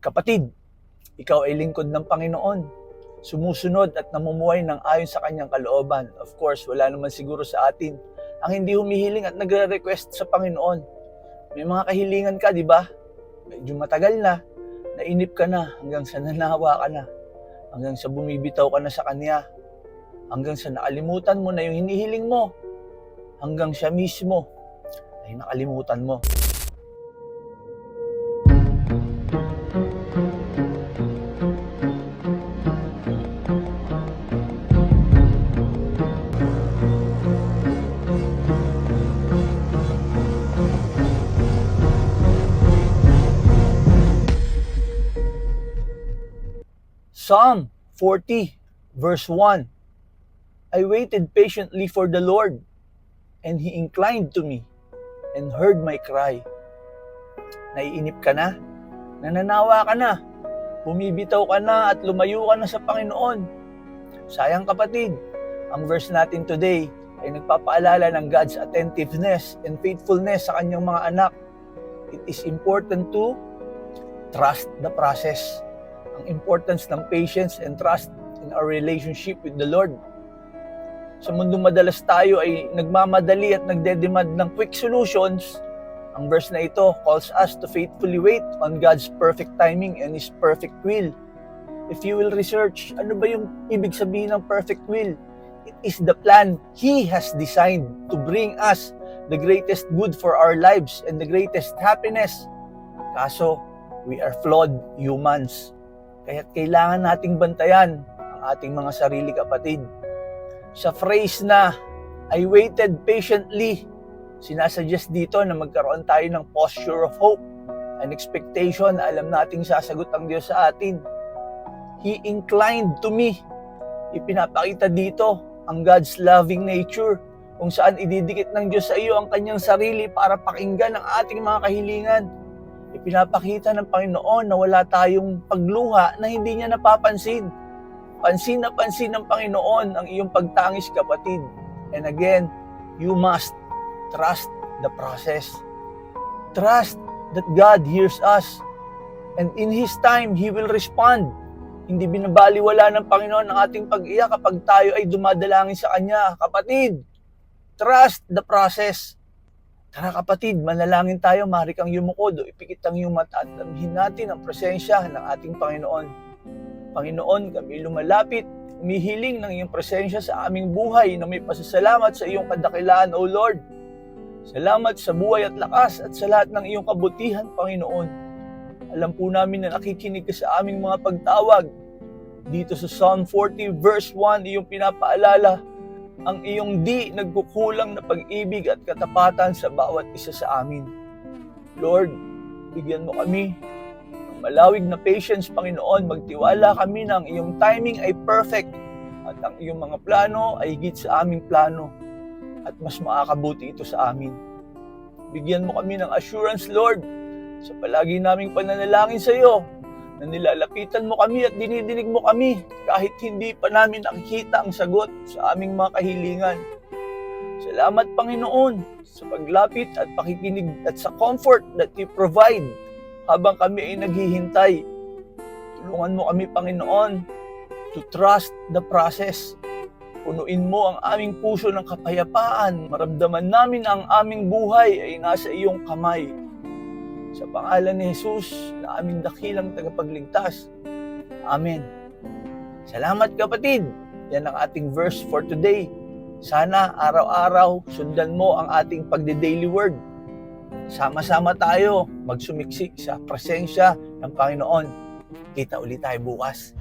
Kapatid, ikaw ay lingkod ng Panginoon. Sumusunod at namumuhay ng ayon sa kanyang kalooban. Of course, wala naman siguro sa atin ang hindi humihiling at nagre-request sa Panginoon. May mga kahilingan ka, di ba? Medyo matagal na, nainip ka na, hanggang sa nanawa ka na, hanggang sa bumibitaw ka na sa Kanya, hanggang sa nakalimutan mo na yung hinihiling mo, hanggang siya mismo ay nakalimutan mo. Psalm 40, verse 1 I waited patiently for the Lord, and He inclined to me and heard my cry. Naiinip ka na? Nananawa ka na? Bumibitaw ka na at lumayo ka na sa Panginoon? Sayang kapatid, ang verse natin today ay nagpapaalala ng God's attentiveness and faithfulness sa kanyang mga anak. It is important to trust the process ang importance ng patience and trust in our relationship with the Lord. Sa mundo madalas tayo ay nagmamadali at nagdedemand ng quick solutions. Ang verse na ito calls us to faithfully wait on God's perfect timing and His perfect will. If you will research, ano ba yung ibig sabihin ng perfect will? It is the plan He has designed to bring us the greatest good for our lives and the greatest happiness. Kaso, we are flawed humans. Kaya kailangan nating bantayan ang ating mga sarili kapatid. Sa phrase na, I waited patiently, sinasuggest dito na magkaroon tayo ng posture of hope, an expectation na alam nating sasagot ang Diyos sa atin. He inclined to me. Ipinapakita dito ang God's loving nature kung saan ididikit ng Diyos sa iyo ang kanyang sarili para pakinggan ang ating mga kahilingan ipinapakita ng Panginoon na wala tayong pagluha na hindi niya napapansin. Pansin na pansin ng Panginoon ang iyong pagtangis kapatid. And again, you must trust the process. Trust that God hears us. And in His time, He will respond. Hindi binabaliwala ng Panginoon ang ating pag-iyak kapag tayo ay dumadalangin sa Kanya. Kapatid, trust the process. Tara kapatid, manalangin tayo, maaari kang yumukod o ipikit ang iyong mata at damhin natin ang presensya ng ating Panginoon. Panginoon, kami lumalapit, umihiling ng iyong presensya sa aming buhay na may pasasalamat sa iyong kadakilaan, O Lord. Salamat sa buhay at lakas at sa lahat ng iyong kabutihan, Panginoon. Alam po namin na nakikinig ka sa aming mga pagtawag. Dito sa Psalm 40 verse 1, iyong pinapaalala ang iyong di nagkukulang na pag-ibig at katapatan sa bawat isa sa amin. Lord, bigyan mo kami ng malawig na patience, Panginoon. Magtiwala kami na ang iyong timing ay perfect at ang iyong mga plano ay higit sa aming plano at mas makakabuti ito sa amin. Bigyan mo kami ng assurance, Lord, sa palagi naming pananalangin sa iyo na nilalapitan mo kami at dinidinig mo kami kahit hindi pa namin nakikita ang sagot sa aming mga kahilingan. Salamat Panginoon sa paglapit at pakikinig at sa comfort that you provide habang kami ay naghihintay. Tulungan mo kami Panginoon to trust the process. Punuin mo ang aming puso ng kapayapaan. Maramdaman namin na ang aming buhay ay nasa iyong kamay. Sa pangalan ni Jesus na aming dakilang tagapagligtas. Amen. Salamat kapatid. Yan ang ating verse for today. Sana araw-araw sundan mo ang ating pagde-daily word. Sama-sama tayo magsumiksik sa presensya ng Panginoon. Kita ulit tayo bukas.